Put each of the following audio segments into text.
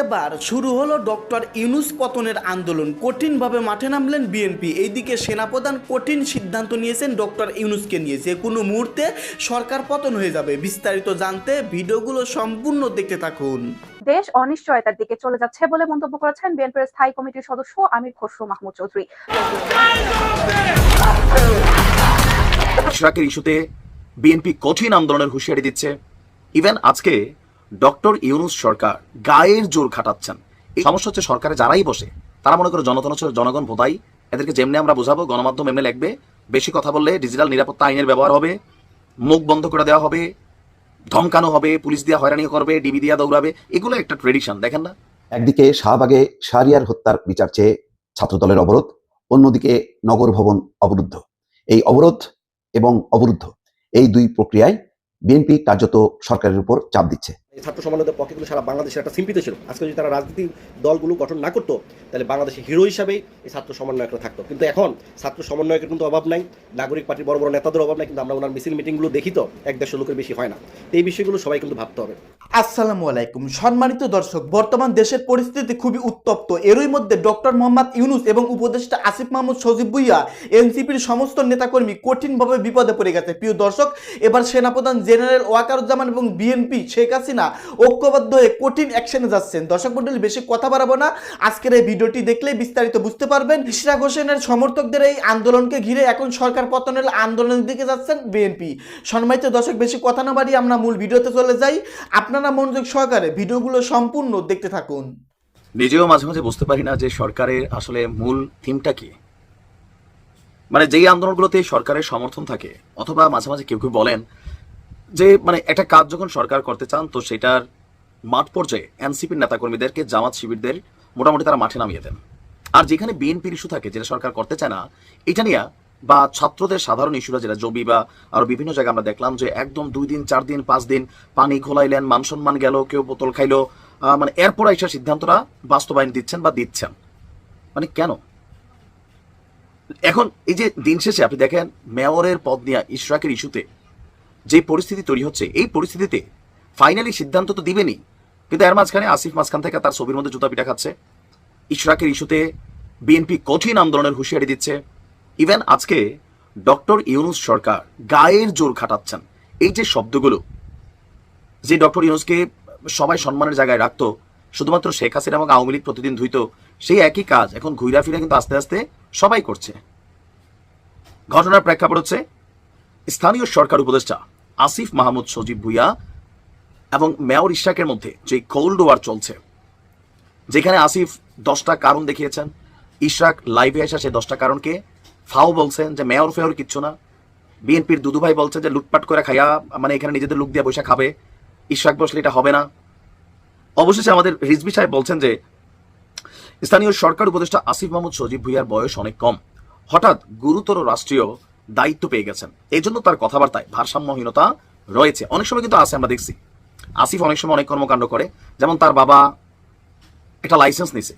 এবার শুরু হলো ডক্টর ইউনুস পতনের আন্দোলন। কঠিনভাবে মাঠে নামলেন বিএনপি। এইদিকে সেনাপ্রধান কঠিন সিদ্ধান্ত নিয়েছেন ডক্টর ইউনুসকে নিয়ে। যে কোনো মুহূর্তে সরকার পতন হয়ে যাবে। বিস্তারিত জানতে ভিডিওগুলো সম্পূর্ণ দেখতে থাকুন। দেশ অনিশ্চয়তার দিকে চলে যাচ্ছে বলে মন্তব্য করেছেন বিএনপির স্থায়ী কমিটির সদস্য আমির খসরু মাহমুদ চৌধুরী। ইস্যুতে বিএনপি কঠিন আন্দোলনের হুঁশিয়ারি দিচ্ছে। ইভেন আজকে ডক্টর ইউনুস সরকার গায়ের জোর খাটাচ্ছেন। এই সমস্যা হচ্ছে সরকারে যারাই বসে, তারা মনে করে হচ্ছে জনগণ ভোদাই। এদেরকে যেমনি আমরা বোঝাবো, গণমাধ্যম এমনি লিখবে, বেশি কথা বললে ডিজিটাল নিরাপত্তা আইনের ব্যবহার হবে, মুখ বন্ধ করে দেওয়া হবে, ধমকানো হবে, পুলিশ দিয়া হয়রানি করবে, ডিবি দিয়া দৌড়াবে, এগুলো একটা ট্রেডিশন দেখেন না? একদিকে শাহবাগে শাহরিয়ার হত্যার বিচার চেয়ে ছাত্রদলের অবরোধ, অন্যদিকে নগর ভবন অবরুদ্ধ। এই অবরোধ এবং অবরুদ্ধ, এই দুই প্রক্রিয়ায় বিএনপি কার্যত সরকারের উপর চাপ দিচ্ছে। ছাত্র সমানতার পক্ষে কিন্তু সারা বাংলাদেশের একটা সিম্পিতে ছিল। আজকে যদি তারা রাজনীতি দলগুলো গঠন না করতো, তাহলে বাংলাদেশের হিরো হিসাবেই এই ছাত্র সমন্বয়করা থাকতো। কিন্তু এখন ছাত্র সমন্বয়কের কিন্তু অভাব নাই, নাগরিক পার্টির বড় বড় নেতাদের অভাব নাই, কিন্তু আমরা ওনার মিছিল মিটিংগুলো দেখি তো, এক দেড়শো লোকের বেশি হয় না। এই বিষয়গুলো সবাই কিন্তু ভাবতে হবে। আসসালামু আলাইকুম। সম্মানিত দর্শক, বর্তমান দেশের পরিস্থিতি খুবই উত্তপ্ত। এরই মধ্যে ডক্টর মোহাম্মদ ইউনুস এবং উপদেষ্টা আসিফ মাহমুদ সজিব ভুইয়া, এনসিপির সমস্ত নেতাকর্মী কঠিনভাবে বিপদে পড়ে গেছে। প্রিয় দর্শক, এবার সেনাপ্রধান জেনারেল ওয়াকারুজ্জামান এবং বিএনপি, শেখ হাসিনা ঐক্যবদ্ধ হয়ে কঠিন অ্যাকশনে যাচ্ছেন। দর্শক মন্ডলী বেশি কথা বাড়াবো না। আজকের এই ভিডিওটি দেখলেই বিস্তারিত বুঝতে পারবেন। ইশরাক হোসেনের সমর্থকদের এই আন্দোলনকে ঘিরে এখন সরকার পতনের আন্দোলনের দিকে যাচ্ছেন বিএনপি। সম্মানিত দর্শক, বেশি কথা না বাড়িয়ে আমরা মূল ভিডিওতে চলে যাই। আপনারা মনোযোগ সহকারে ভিডিওগুলো সম্পূর্ণ দেখতে থাকুন। নিজেও মাঝে মাঝে বুঝতে পারি না যে সরকারের আসলে মূল থিমটা কি। মানে যেই আন্দোলনগুলোতে সরকারের সমর্থন থাকে, অথবা মাঝে মাঝে কেউ কেউ বলেন যে মানে একটা কাজ যখন সরকার করতে চান, তো সেটার মাঠ পর্যায়ে এনসিপির নেতাকর্মীদেরকে, জামাত শিবিরদের মোটামুটি তারা মাঠে নামিয়ে দেন। আর যেখানে বিএনপির ইস্যু থাকে, যেটা সরকার করতে চায় না, এটা নিয়ে বা ছাত্রদের সাধারণ ইস্যুরা, যেটা জবি বা আরও বিভিন্ন জায়গায় আমরা দেখলাম যে একদম দুই দিন, চার দিন, পাঁচ দিন পানি খোলাইলেন, মান সম্মান গেল, কেউ বোতল খাইলো মানে এরপর এসে সিদ্ধান্তটা বাস্তবায়ন দিচ্ছেন বা দিচ্ছেন। মানে কেন? এখন এই যে দিন শেষে আপনি দেখেন, মেয়রের পদ নিয়ে ইশরাকের ইস্যুতে যে পরিস্থিতি তৈরি হচ্ছে, এই পরিস্থিতিতে ফাইনালি সিদ্ধান্ত তো দিবেনই। কিন্তু এর মাঝখানে আসিফ মাঝখান থেকে তার ছবির মধ্যে জুতা পিঠা খাচ্ছে। ইশরাকের ইস্যুতে বিএনপি কঠিন আন্দোলনের হুঁশিয়ারি দিচ্ছে। ইভেন আজকে ডক্টর ইউনুস সরকার গায়ের জোর খাটাচ্ছেন। এই যে শব্দগুলো যে ডক্টর ইউনুসকে সবাই সম্মানের জায়গায় রাখতো, শুধুমাত্র শেখ হাসিনা এবং আওয়ামী লীগ প্রতিদিন ধুইত, সেই একই কাজ এখন ঘুরা ফিরে কিন্তু আস্তে আস্তে সবাই করছে। ঘটনার প্রেক্ষাপট হচ্ছে স্থানীয় সরকার উপদেষ্টা আসিফ মাহমুদ সজীব ভুইয়া এবং মেয়র ইশাকের মধ্যে যে কোল্ড ওয়ার চলছে, যেখানে আসিফ দশটা কারণ দেখিয়েছেন ইশরাক লাইভে আসা সেই দশটা কারণকে ফাও বলছেন যে মেয়র ফেয়র কিচ্ছু না। বিএনপির দুদুভাই বলছে যে লুটপাট করে খাইয়া মানে এখানে নিজেদের লুক দিয়ে বসে খাবে। ইশরাক বসলে এটা হবে না। অবশেষে আমাদের রিজবি সাহেব বলছেন যে স্থানীয় সরকার উপদেষ্টা আসিফ মাহমুদ সজীব ভুইয়ার বয়স অনেক কম। হঠাৎ গুরুতর রাষ্ট্রীয় দায়িত্ব পেয়ে গেছেন। এই জন্য তার কথাবার্তায় ভারসাম্যহীনতা রয়েছে। অনেক সময় কিন্তু আছে, আমরা দেখছি। আসিফ অনেক সময় অনেক কর্মকাণ্ড করে। যেমন তার বাবা একটা লাইসেন্স নিছে।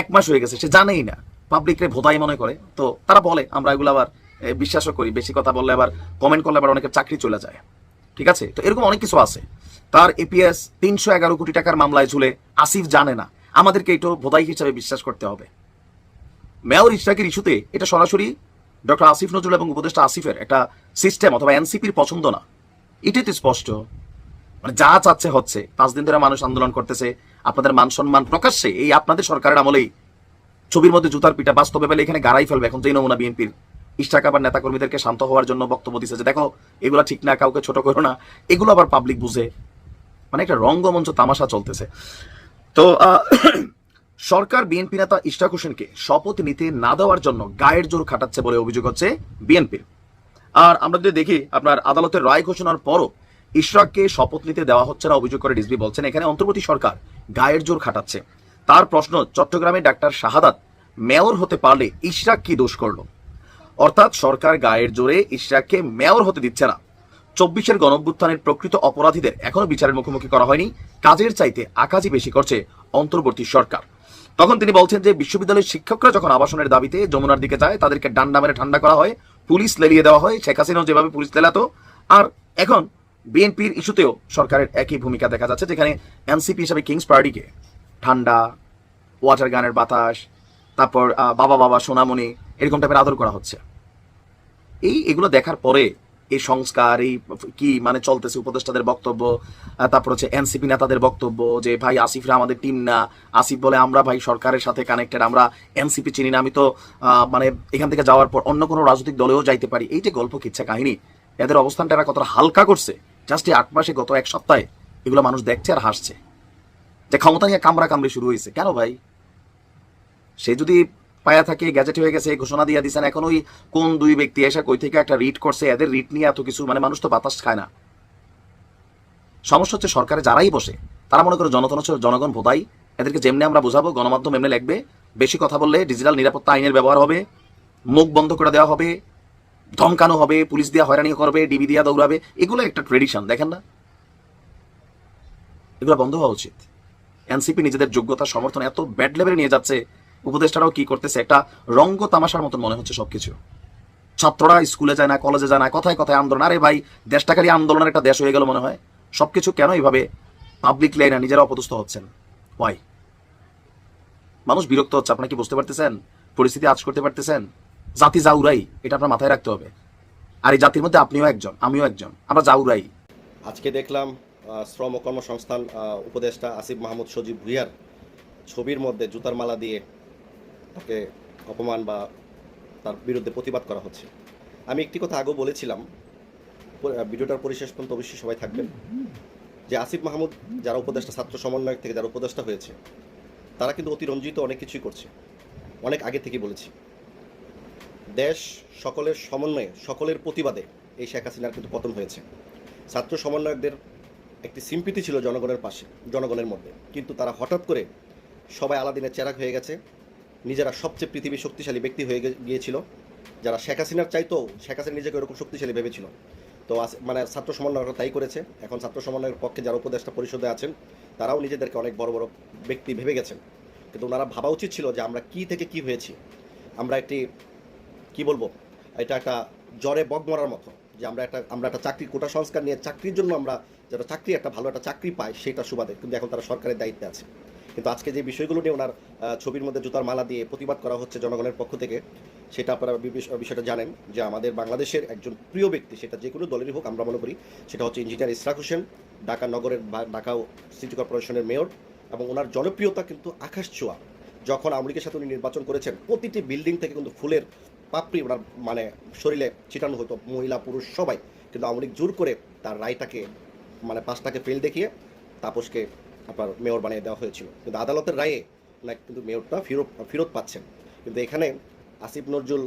এক মাস হয়ে গেছে, সে জানেই না। পাবলিকরে ভোদাই মনে করে। তো তারা বলে, আমরা এগুলো আবার বিশ্বাসও করি। বেশি কথা বললে আবার কমেন্ট করলে আবার অনেকের চাকরি চলে যায়। ঠিক আছে? তো এরকম অনেক কিছু আছে। তার এপিএস তিনশো এগারো কোটি টাকার মামলায় ঝুলে আসিফ জানে না। আমাদেরকে একটু ভোদাই হিসাবে বিশ্বাস করতে হবে। মেয়র ইশরাকের ইস্যুতে এটা সরাসরি ডক্টর আসিফ নজরুল এবং উপদেষ্টা আসিফের একটা সিস্টেম অথবা এনসিপির পছন্দ না। এটাই তো স্পষ্ট। মানে যা চাচ্ছে হচ্ছে। পাঁচ দিন ধরে মানুষ আন্দোলন করতেছে। আপনাদের মান সম্মান প্রকাশ্যে এই আপনাদের সরকারের আমলেই ছবির মধ্যে জুতার পিঠা বাস্তবে পেলে এখানে গাড়াই ফেলবে এখন যেই নমুনা বিএনপির ইশরাক আবার নেতাকর্মীদেরকে শান্ত হওয়ার জন্য বক্তব্য দিচ্ছে যে, দেখো, এগুলো ঠিক না, কাউকে ছোট করো না। এগুলো আবার পাবলিক বুঝে। মানে একটা রঙ্গমঞ্চ তামাশা চলতেছে। তো সরকার বিএনপি নেতা ইশরাক হোসেনকে শপথ নিতে না দেওয়ার জন্য গায়ের জোর খাটাচ্ছে বলে অভিযোগ হচ্ছে বিএনপির আর আমরা যদি দেখি, আপনার আদালতের রায় ঘোষণার পরও ইশরাককে শপথ নিতে দেওয়া হচ্ছে না অভিযোগ করে রিজভি বলছেন। এখানে অন্তর্বর্তী সরকার গায়ের জোর খাটাচ্ছে। তার প্রশ্ন, চট্টগ্রামে ডাক্তার শাহাদাত মেয়র হতে পারলে ইশরাক কি দোষ করল? অর্থাৎ সরকার গায়ের জোরে ইশরাককে মেয়র হতে দিচ্ছে না। চব্বিশের গণভ্যুত্থানের প্রকৃত অপরাধীদের এখনও বিচারের মুখোমুখি করা হয়নি। কাজের চাইতে আকাজই বেশি করছে অন্তর্বর্তী সরকার। তখন তিনি বলছেন যে বিশ্ববিদ্যালয়ের শিক্ষকরা যখন আবাসনের দাবিতে যমুনার দিকে যায়, তাদেরকে ডান্ডা মেরে ঠান্ডা করা হয়, পুলিশ লেলিয়ে দেওয়া হয়, শেখ হাসিনাও যেভাবে পুলিশ লেলাতো। আর এখন বিএনপির ইস্যুতেও সরকারের একই ভূমিকা দেখা যাচ্ছে, যেখানে এনসিপি হিসাবে কিংস পার্টিকে ঠান্ডা, ওয়াটার গানের বাতাস, তারপর বাবা বাবা সোনামণি, এরকম টাইপের আদর করা হচ্ছে। এই এগুলো দেখার পরে এই সংস্কার, এই কি মানে চলতেছে উপদেষ্টাদের বক্তব্য তারপর হচ্ছে এনসিপি নেতাদের বক্তব্য, যে ভাই আসিফরা আমাদের টিম না। আসিফ বলে আমরা ভাই সরকারের সাথে কানেক্টেড আমরা এনসিপি চিনি না, আমি তো মানে এখান থেকে যাওয়ার পর অন্য কোনো রাজনৈতিক দলেও যাইতে পারি। এই যে গল্প কিচ্ছা কাহিনী, এদের অবস্থানটা এরা কতটা হালকা করছে। জাস্ট এই আট মাসে গত এক সপ্তাহে এগুলো মানুষ দেখছে আর হাসছে। যে ক্ষমতা নিয়ে কামড়া কামড়ি শুরু হয়েছে। কেন ভাই? সে যদি পায়া থাকে গ্যাজেট হয়ে গেছে, ঘোষণা দিয়ে দিছেন। এখন ওই কোন দুই ব্যক্তি এসে কই থেকে একটা রিট করছে, এদের রিট নিয়ে এত কিছু মানে মানুষ তো বাতাস খায় না। সমস্যা হচ্ছে সরকারে যারাই বসে, তারা মনে করে জনতন জনগণ ভোদাই, এদেরকে যেমনি আমরা বোঝাবো, গণমাধ্যম এমনি লিখবে, বেশি কথা বললে ডিজিটাল নিরাপত্তা আইনের ব্যবহার হবে, মুখ বন্ধ করে দেওয়া হবে, ধমকানো হবে, পুলিশ দিয়ে হয়রানি করবে ডিবি দিয়া দৌড়াবে, এগুলো একটা ট্রেডিশন দেখেন না? এগুলো বন্ধ হওয়া উচিত। এনসিপি নিজেদের যোগ্যতা, সমর্থন, এত ব্যাড লেভেলে নিয়ে যাচ্ছে উপদেষ্টারাও কি করতেছে? একটা রঙ্গ তামাশার মতন মনে হচ্ছে সবকিছু। ছাত্ররা স্কুলে যায় না, কলেজে যায় না, কথায় কথায় আন্দোলন। আরে ভাই দেশটা খালি আন্দোলনের একটা দেশ হয়ে গেল মনে হয়। সবকিছু কেন এইভাবে পাবলিক লাইনে নিজেরা অপদস্থ হচ্ছেন? ওয়াই মানুষ বিরক্ত হচ্ছে আপনি কি বুঝতে পারতেছেন? পরিস্থিতি আজ করতে পারতেছেন? জাতি জাউরাই, এটা আপনার মাথায় রাখতে হবে। আর এই জাতির মধ্যে আপনিও একজন, আমিও একজন, আমরা জাউরাই। আজকে দেখলাম শ্রম কর্মসংস্থান উপদেষ্টা আসিফ মাহমুদ সজীব ভুইয়ার ছবির মধ্যে জুতার মালা দিয়ে তাকে অপমান বা তার বিরুদ্ধে প্রতিবাদ করা হচ্ছে। আমি একটি কথা আগেও বলেছিলাম ভিডিওটার পরিশেষ পর্যন্ত অবশ্যই সবাই থাকবেন, যে আসিফ মাহমুদ যারা উপদেষ্টা, ছাত্র সমন্বয়ক থেকে যারা উপদেষ্টা হয়েছে, তারা কিন্তু অতিরঞ্জিত অনেক কিছুই করছে। অনেক আগে থেকে বলেছি। দেশ সকলের সমন্বয়ে, সকলের প্রতিবাদে এই শেখ হাসিনার কিন্তু পতন হয়েছে। ছাত্র সমন্বয়কদের একটি সিম্পিতি ছিল জনগণের পাশে, জনগণের মধ্যে। কিন্তু তারা হঠাৎ করে সবাই আলাদিনের চেরাক হয়ে গেছে। নিজেরা সবচেয়ে পৃথিবীর শক্তিশালী ব্যক্তি হয়ে গিয়েছিল। যারা শেখ হাসিনার চাইতো, শেখ হাসিনা নিজেকে ওরকম শক্তিশালী ভেবেছিল। তো মানে ছাত্র সমন্বয়করা তাই করেছে। এখন ছাত্র সমন্বয়ের পক্ষে যারা উপদেষ্টা পরিষদে আছেন, তারাও নিজেদেরকে অনেক বড় বড় ব্যক্তি ভেবে গেছেন। কিন্তু ওনারা ভাবা উচিত ছিল যে আমরা কি থেকে কি হয়েছি। আমরা একটি, কি বলব, এটা একটা জ্বরে বগ মরার মতো যে আমরা একটা আমরা একটা চাকরি কোটা সংস্কার নিয়ে চাকরির জন্য আমরা যারা চাকরি, একটা ভালো একটা চাকরি পাই, সেটা সুবাদে। কিন্তু এখন তারা সরকারের দায়িত্বে আছে। কিন্তু আজকে যে বিষয়গুলো নিয়ে ওনার ছবির মধ্যে জুতার মালা দিয়ে প্রতিবাদ করা হচ্ছে জনগণের পক্ষ থেকে, সেটা আপনারা বিষয়টা জানেন যে আমাদের বাংলাদেশের একজন প্রিয় ব্যক্তি, সেটা যে কোনো দলেরই হোক, আমরা মনে করি, সেটা হচ্ছে ইঞ্জিনিয়ার ইসরাক হোসেন, ঢাকা নগরের ঢাকা সিটি কর্পোরেশনের মেয়র এবং ওনার জনপ্রিয়তা কিন্তু আকাশ ছোঁয়া। যখন আওয়ামী সাথে উনি নির্বাচন করেছেন, প্রতিটি বিল্ডিং থেকে কিন্তু ফুলের পাপড়ি ওনার মানে শরীরে ছিটানো হতো, মহিলা, পুরুষ, সবাই। কিন্তু আওয়ামী জোর করে তার রায়টাকে মানে পাঁচটাকে ফেল দেখিয়ে তাপসকে আপনার মেয়র বানিয়ে দেওয়া হয়েছিল। কিন্তু আদালতের রায়ে, লাইক, কিন্তু মেয়রটা ফেরত ফেরত পাচ্ছেন। কিন্তু এখানে আসিফ নজরুল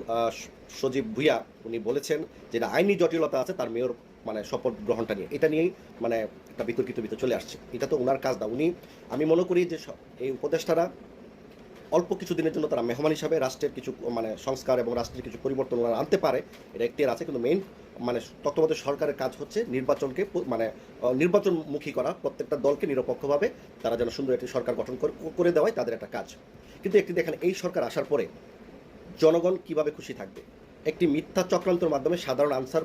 সজীব ভুইয়া, উনি বলেছেন যেটা আইনি জটিলতা আছে, তার মেয়র মানে শপথ গ্রহণটা নিয়ে। এটা নিয়েই মানে একটা বিতর্কিত ভিতর চলে আসছে। এটা তো ওনার কাজ না। উনি, আমি মনে করি যে এই উপদেষ্টারা অল্প কিছু দিনের জন্য তারা মেহমান হিসাবে রাষ্ট্রের কিছু মানে সংস্কার এবং রাষ্ট্রের কিছু পরিবর্তন ওনারা আনতে পারে। এটা একটি আছে, কিন্তু মেইন মানে তত্ত্বাবধায়ক সরকারের কাজ হচ্ছে নির্বাচনকে মানে নির্বাচনমুখী করা। প্রত্যেকটা দলকে নিরপেক্ষভাবে তারা যেন সুন্দর একটি সরকার গঠন করে- দেওয়াই তাদের একটা কাজ। কিন্তু একটি দেখেন, এই সরকার আসার পরে জনগণ কীভাবে খুশি থাকবে? একটি মিথ্যা চক্রান্তর মাধ্যমে সাধারণ আনসার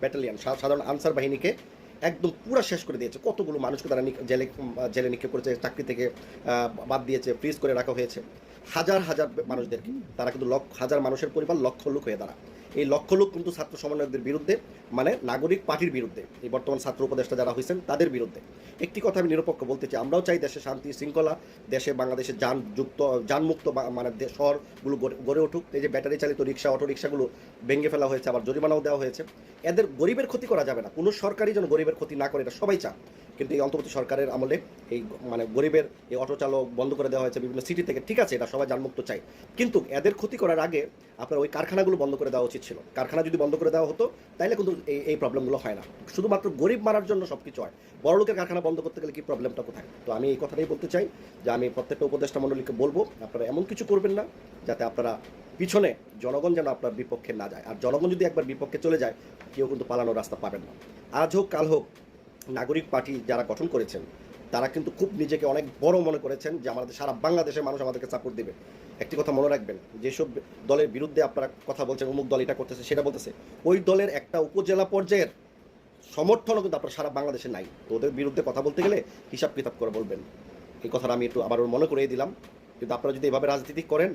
ব্যাটালিয়ন সাধারণ আনসার বাহিনীকে একদম পুরো শেষ করে দিয়েছে। কতগুলো মানুষকে তারা জেলে জেলে নিক্ষেপ করেছে, চাকরি থেকে বাদ দিয়েছে ফ্রিজ করে রাখা হয়েছে। হাজার হাজার মানুষদেরকে, তারা কিন্তু লক্ষ, হাজার মানুষের পরিবার লক্ষ লোক হয়ে দাঁড়া এই লক্ষ লোক কিন্তু ছাত্র সমন্বয়কদের বিরুদ্ধে মানে নাগরিক পার্টির বিরুদ্ধে, এই বর্তমান ছাত্র উপদেষ্টা যারা হয়েছেন, তাদের বিরুদ্ধে। একটি কথা আমি নিরপেক্ষ বলতে চাই, আমরাও চাই দেশে শান্তি, শৃঙ্খলা, দেশে বাংলাদেশে যান যুক্ত, যানমুক্ত মানে শহরগুলো গড়ে- উঠুক। এই যে ব্যাটারি চালিত রিক্সা অটো রিক্সাগুলো ভেঙে ফেলা হয়েছে, আবার জরিমানাও দেওয়া হয়েছে। এদের গরিবের ক্ষতি করা যাবে না। কোনো সরকারই যেন গরিবের ক্ষতি না করে, এটা সবাই চান কিন্তু এই অন্তর্বর্তী সরকারের আমলে এই মানে গরিবের এই অটো চালক বন্ধ করে দেওয়া হয়েছে বিভিন্ন সিটি থেকে। ঠিক আছে, এটা সবাই যানমুক্ত চাই কিন্তু এদের ক্ষতি করার আগে আপনার ওই কারখানাগুলো বন্ধ করে দেওয়া উচিত ছিল। কারখানা যদি বন্ধ করে দেওয়া হতো তাহলে কিন্তু এই এই প্রবলেমগুলো হয় না। শুধুমাত্র গরিব মারার জন্য সব কিছু হয়। বড় লোকের কারখানা বন্ধ করতে গেলে কি প্রবলেমটা কোথায়? তো আমি এই কথাটাই বলতে চাই যে আমি প্রত্যেকটা উপদেষ্টা মণ্ডলীকে বলব, আপনারা এমন কিছু করবেন না যাতে আপনারা পিছনে জনগণ যেন আপনার বিপক্ষে না যায়। আর জনগণ যদি একবার বিপক্ষে চলে যায়, কেউ কিন্তু পালানোর রাস্তা পাবেন না। আজ হোক, কাল হোক নাগরিক পার্টি যারা গঠন করেছেন, তারা কিন্তু খুব নিজেকে অনেক বড় মনে করেছেন যে আমাদের সারা বাংলাদেশের মানুষ আমাদেরকে সাপোর্ট দেবে। একটি কথা মনে রাখবেন, যেসব দলের বিরুদ্ধে আপনারা কথা বলছেন, অমুক দল এটা করতেছে, সেটা বলতেছে, ওই দলের একটা উপজেলা পর্যায়ের সমর্থনও কিন্তু আপনার সারা বাংলাদেশে নাই। তো ওদের বিরুদ্ধে কথা বলতে গেলে হিসাব কিতাব করে বলবেন। এই কথাটা আমি একটু আবারও মনে করিয়ে দিলাম। কিন্তু আপনারা যদি এভাবে রাজনীতি করেন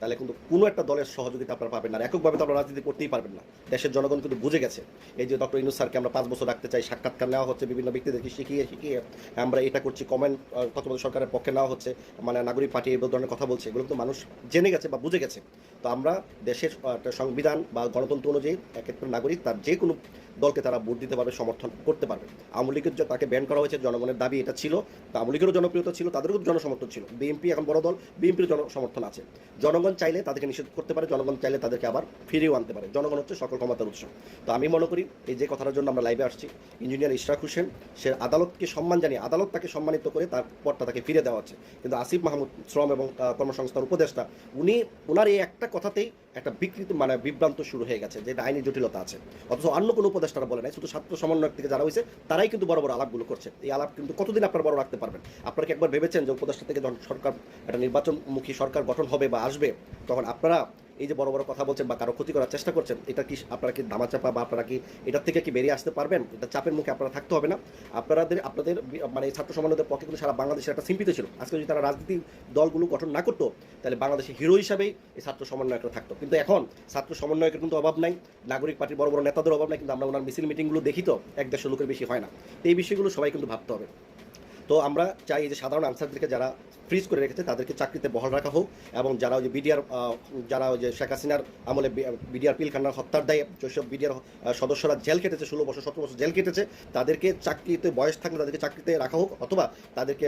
তাহলে কিন্তু কোনো একটা দলের সহযোগিতা আপনারা পাবেন না। এককভাবে তো আপনারা রাজনীতি করতেই পারবেন না। দেশের জনগণ কিন্তু বুঝে গেছে। এই যে ডক্টর ইনুস স্যারকে আমরা পাঁচ বছর রাখতে চাই, সাক্ষাৎকার নেওয়া হচ্ছে, বিভিন্ন ব্যক্তিদেরকে শিখিয়ে শিখিয়ে আমরা এটা করছি কমেন্ট তত্ত্বাবধায়ক সরকারের পক্ষে নেওয়া হচ্ছে মানে নাগরিক পার্টি এই ধরনের কথা বলছে, এগুলো কিন্তু মানুষ জেনে গেছে বা বুঝে গেছে। তো আমরা দেশের সংবিধান বা গণতন্ত্র অনুযায়ী এক একটা নাগরিক তার যে কোনো দলকে তারা ভোট দিতে পারবে, সমর্থন করতে পারবে। আওয়ামী লীগের যে তাকে ব্যান করা হয়েছে, জনগণের দাবি এটা ছিল। তা আওয়ামী লীগেরও জনপ্রিয়তা ছিল, তাদেরও জনসমর্থন ছিল। বিএনপি এখন বড় দল, বিএনপির জনসমর্থন আছে। জনগণ চাইলে তাদেরকে নিষেধ করতে পারে, জনগণ চাইলে তাদেরকে আবার ফিরিয়েও আনতে পারে। জনগণ হচ্ছে সকল ক্ষমতার উৎস। তো আমি মনে করি এই যে কথার জন্য আমরা লাইভে আসছি, ইঞ্জিনিয়ার ইশরাক হোসেন, সে আদালতকে সম্মান জানিয়ে, আদালত তাকে সম্মানিত করে তার পরটা তাকে ফিরে দেওয়া হচ্ছে। কিন্তু আসিফ মাহমুদ, শ্রম এবং কর্মসংস্থান উপদেষ্টা, উনি ওনার এই একটা কথাতেই একটা বিকৃত মানে বিভ্রান্ত শুরু হয়ে গেছে, যে আইনি জটিলতা আছে। অথচ অন্য কোনো উপদেষ্টারা বলে নাই, শুধু ছাত্র সমন্বয়ক থেকে যারা হয়েছে, তারাই কিন্তু বড় বড় আলাপগুলো করছে। এই আলাপ কিন্তু কতদিন আপনার বড় রাখতে পারবেন? আপনারা কি একবার ভেবেছেন যে উপদেষ্টা থেকে যখন সরকার, একটা নির্বাচনমুখী সরকার গঠন হবে বা আসবে, তখন আপনারা এই যে বড় বড় কথা বলছেন বা কারও ক্ষতি করার চেষ্টা করছেন, এটা কি আপনারা কি ধামাচাপা বা আপনারা কি এটার থেকে কি বেরিয়ে আসতে পারবেন? এটা চাপের মুখে আপনারা থাকতে হবে না। আপনাদের আপনাদের মানে ছাত্র সমন্বয়দের পক্ষে কিন্তু সারা বাংলাদেশের একটা সিম্পিতে ছিল। আজকে যদি তারা রাজনীতি দলগুলো গঠন না করতো, তাহলে বাংলাদেশের হিরো হিসাবেই এই ছাত্র সমন্বয়করা থাকতো। কিন্তু এখন ছাত্র সমন্বয়কের কিন্তু অভাব নাই, নাগরিক পার্টির বড় বড় নেতাদের অভাব নাই, কিন্তু আমরা ওনার মিছিল মিটিংগুলো দেখি তো, এক দেড়শো লোকের বেশি হয় না। তো এই বিষয়গুলো সবাই কিন্তু ভাবতে হবে। তো আমরা চাই যে সাধারণ আনসারদেরকে যারা ফ্রিজ করে রেখেছে, তাদেরকে চাকরিতে বহাল রাখা হোক এবং যারা ওই যে বিডিআর যারা ওই যে শেখ হাসিনার আমলে বিডিআর পিলখানার হত্যার দায়ে যেসব বিডিআর সদস্যরা জেল কেটেছে ষোলো বছর, সতেরো বছর জেল কেটেছে তাদেরকে চাকরিতে বয়স থাকলে তাদেরকে চাকরিতে রাখা হোক অথবা তাদেরকে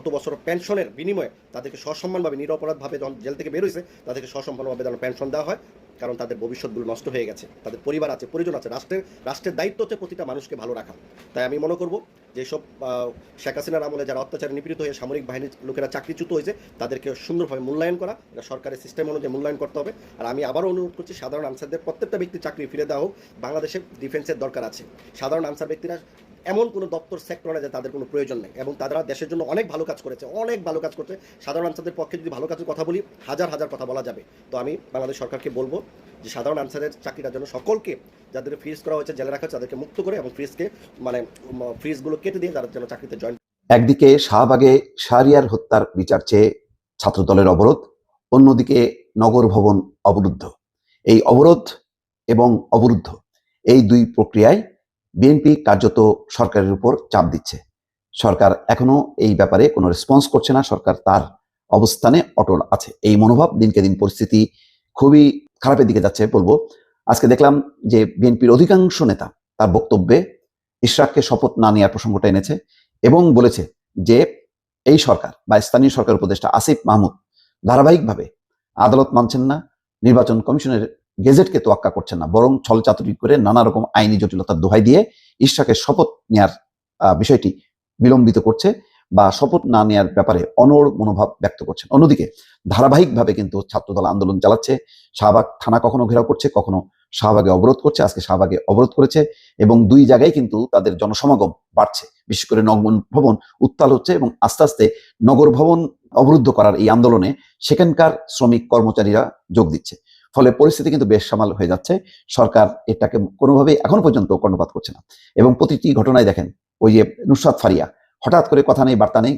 অত বছর পেনশনের বিনিময়ে তাদেরকে সসম্মানভাবে, নিরপরাধভাবে যখন জেল থেকে বের হয়েছে, তাদেরকে সসম্মানভাবে যেন পেনশন দেওয়া হয়, কারণ তাদের ভবিষ্যৎগুলো নষ্ট হয়ে গেছে। তাদের পরিবার আছে, পরিজন আছে, রাষ্ট্রের রাষ্ট্রের দায়িত্ব হচ্ছে প্রতিটা মানুষকে ভালো রাখা। তাই আমি মনে করব যেসব শেখ হাসিনার আমলে যারা অত্যাচারে নিপীড়িত হয়ে সামরিক বাহিনীর লোকেরা চাকরিচ্যুত হয়েছে, তাদেরকে সুন্দরভাবে মূল্যায়ন করা, এটা সরকারের সিস্টেম অনুযায়ী মূল্যায়ন করতে হবে। আর আমি আবারও অনুরোধ করছি, সাধারণ আনসারদের প্রত্যেকটা ব্যক্তি চাকরি ফিরে দেওয়া হোক, বাংলাদেশের ডিফেন্সের দরকার আছে। সাধারণ আনসার ব্যক্তিরা এমন কোনো দপ্তর সেক্টর যে তাদের কোনো প্রয়োজন নেই এবং তারা দেশের জন্য অনেক ভালো কাজ করেছে, অনেক ভালো কাজ করছে। সাধারণ আনসারদের পক্ষে যদি ভালো কাজের কথা বলি, হাজার হাজার কথা বলা যাবে। তো আমি বাংলাদেশ সরকারকে বলব যে সাধারণ আনসারের চাকরিটার জন্য সকলকে যাদের ফ্রিজ করা হয়েছে, জেলে রাখা তাদেরকে মুক্ত করে এবং ফ্রিজকে মানে ফ্রিজগুলো কেটে দিয়ে তাদের জন্য চাকরিতে জয়েন একদিকে শাহবাগে শাহরিয়ার হত্যার বিচার চেয়ে ছাত্রদলের অবরোধ, অন্যদিকে নগর ভবন অবরুদ্ধ। এই অবরোধ এবং অবরুদ্ধ, এই দুই প্রক্রিয়ায় বিএনপি কার্যত সরকারের উপর চাপ দিচ্ছে। সরকার এখনও এই ব্যাপারে কোনো রেসপন্স করছে না, সরকার তার অবস্থানে অটল আছে। এই মনোভাব দিনকে দিন পরিস্থিতি খুবই খারাপের দিকে যাচ্ছে বলব। আজকে দেখলাম যে বিএনপির অধিকাংশ নেতা তার বক্তব্যে ইশরাককে শপথ না নেওয়ার প্রসঙ্গটা এনেছে এবং বলেছে যে এই সরকার বা স্থানীয় সরকার উপদেষ্টা আসিফ মাহমুদ ধারাবাহিকভাবে আদালত মানছেন না, নির্বাচন কমিশনের গেজেটকে তোয়াক্কা করছেন না, বরং ছল ছলচাতুরি করে নানা রকম আইনি জটিলতার দোহাই দিয়ে ইশরাকের শপথ নেয়ার বিষয়টি বিলম্বিত করছে। বা শপথ না নেয়ার ব্যাপারে অনড় মনোভাব ব্যক্ত করছেন। অন্যদিকে, ধারাবাহিকভাবে কিন্তু ছাত্রদল আন্দোলন চালাচ্ছে। শাহবাগ থানা কখনো ঘেরাও করছে, কখনো শাহবাগে অবরোধ করছে, আজকে শাহবাগে অবরোধ করেছে এবং দুই জায়গায় কিন্তু তাদের জনসমাগম বাড়ছে। বিশেষ করে নগর ভবন উত্তাল হচ্ছে এবং আস্তে আস্তে নগর ভবন অবরুদ্ধ করার এই আন্দোলনে সেখানকার শ্রমিক কর্মচারীরা যোগ দিচ্ছে। ফলে পরিস্থিতি কিন্তু বেশ সামাল হয়ে যাচ্ছে। সরকার এটাকে কোনোভাবেই এখন পর্যন্ত কর্ণপাত করছে না। এবং প্রতিটি ঘটনায় দেখেন, ওই যে নুসরাত ফারিয়া হঠাৎ করে কথা নেই, বার্তা নেই,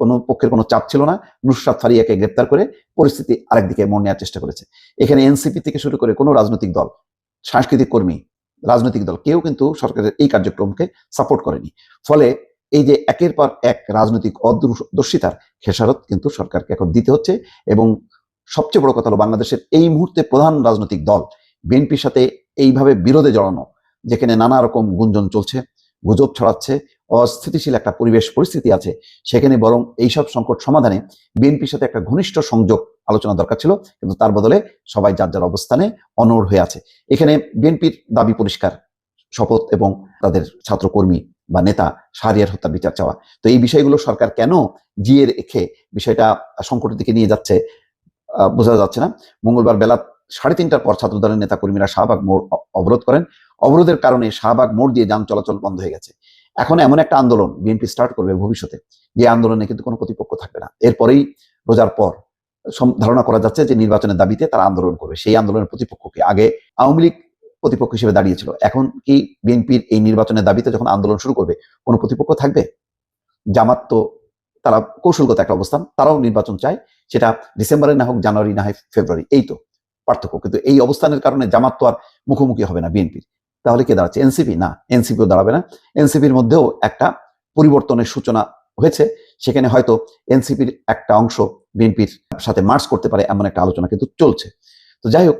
কোনো পক্ষের কোনো চাপ ছিল না। নুসরাত ফারিয়াকে গ্রেপ্তার করে পরিস্থিতি আরেকদিকে মন নেওয়ার চেষ্টা করেছে। এখানে এনসিপি থেকে শুরু করে কোনো রাজনৈতিক দল, সাংস্কৃতিক কর্মী, রাজনৈতিক দল কেউ কিন্তু সরকারের এই কার্যক্রমকে সাপোর্ট করেনি। ফলে এই যে একের পর এক রাজনৈতিক অদূরদর্শিতার খেসারত কিন্তু সরকারকে এখন দিতে হচ্ছে এবং সবচেয়ে বড় কথা হলো বাংলাদেশের এই মুহূর্তে প্রধান রাজনৈতিক দল বিএনপির সাথে এইভাবে বিরোধে জড়ানো, যেখানে নানা রকম গুঞ্জন চলছে, গুজব ছড়াচ্ছে অস্থিতিশীল একটা পরিবেশ পরিস্থিতি আছে। সেখানে বরং এইসব সংকট সমাধানে বিএনপির সাথে একটা ঘনিষ্ঠ সংযোগ আলোচনা দরকার ছিল, কিন্তু তার বদলে সবাই যার যার অবস্থানে অনড় হয়ে আছে। এখানে বিএনপির দাবি পরিষ্কার, শপথ এবং তাদের ছাত্রকর্মী বা নেতা শাহরিয়ার হত্যা বিচার চাওয়া। তো এই বিষয়গুলো সরকার কেন জিয়ে রেখে বিষয়টা সংকটের দিকে নিয়ে যাচ্ছে বোঝা যাচ্ছে না। মঙ্গলবার বেলা সাড়ে তিনটার পর ছাত্রদলের নেতা কর্মীরা শাহবাগ মোড় অবরোধ করেন। অবরোধের কারণে শাহবাগ মোড় দিয়ে যান চলাচল বন্ধ হয়ে গেছে। এখন এমন একটা আন্দোলন বিএনপি স্টার্ট করবে ভবিষ্যতে, যে আন্দোলনে কিন্তু কোনো প্রতিপক্ষ থাকবে না। এরপরেই রোজার পর ধারণা করা যাচ্ছে যে নির্বাচনের দাবিতে তারা আন্দোলন করবে। সেই আন্দোলনের প্রতিপক্ষকে আগে আওয়ামী লীগ প্রতিপক্ষ হিসেবে দাঁড়িয়েছিল। এখন কি বিএনপির এই নির্বাচনের দাবিতে যখন আন্দোলন শুরু করবে, কোনো প্রতিপক্ষ থাকবে? জামাত তো তারা কৌশলগত একটা অবস্থান, তারাও নির্বাচন চায়, সেটা ডিসেম্বরে না হোক, জানুয়ারি না হয়, ফেব্রুয়ারি, এই তো পার্থক্য। কিন্তু এই অবস্থানের কারণে জামাত তো আর মুখোমুখি হবে না বিএনপির তাহলে কে দাঁড়াচ্ছে? এনসিপি না এনসিপিও দাঁড়াবে না। এনসিপির মধ্যেও একটা পরিবর্তনের সূচনা হয়েছে। সেখানে হয়তো এনসিপির একটা অংশ বিএনপির সাথে মার্চ করতে পারে এমন একটা আলোচনা কিন্তু চলছে। তো যাই হোক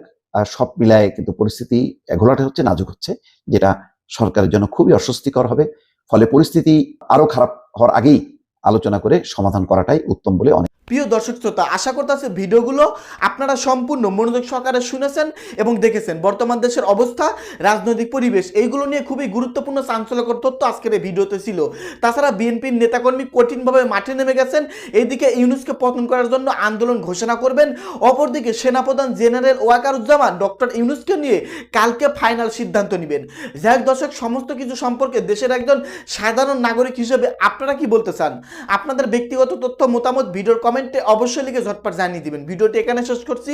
সব মিলায় কিন্তু পরিস্থিতি ঘোলাটে হচ্ছে, নাজুক হচ্ছে, যেটা সরকারের জন্য খুবই অস্বস্তিকর হবে। ফলে পরিস্থিতি আরও খারাপ হওয়ার আগেই আলোচনা করে সমাধান করাটাই উত্তম বলে অনেক প্রিয় দর্শক শ্রোতা, আশা করতেছে ভিডিওগুলো আপনারা সম্পূর্ণ মনোযোগ সহকারে শুনেছেন এবং দেখেছেন। বর্তমান দেশের অবস্থা, রাজনৈতিক পরিবেশ, এইগুলো নিয়ে খুবই গুরুত্বপূর্ণ চাঞ্চল্যকর তথ্য আজকের এই ভিডিওতে ছিল। তাছাড়া বিএনপির নেতাকর্মী কঠিনভাবে মাঠে নেমে গেছেন। এইদিকে ইউনুসকে পতন করার জন্য আন্দোলন ঘোষণা করবেন। অপরদিকে সেনাপ্রধান জেনারেল ওয়াকারুজ্জামান ডক্টর ইউনুসকে নিয়ে কালকে ফাইনাল সিদ্ধান্ত নেবেন। যাই দর্শক, সমস্ত কিছু সম্পর্কে দেশের একজন সাধারণ নাগরিক হিসেবে আপনারা কি বলতে চান? আপনাদের ব্যক্তিগত তথ্য, মতামত ভিডিওর কমেন্টে অবশ্যই লিখে ঝটপট জানিয়ে দিবেন। ভিডিওটি এখানে শেষ করছি।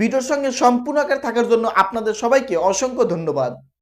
ভিডিওর সঙ্গে সম্পূর্ণ আকার থাকার জন্য আপনাদের সবাইকে অসংখ্য ধন্যবাদ।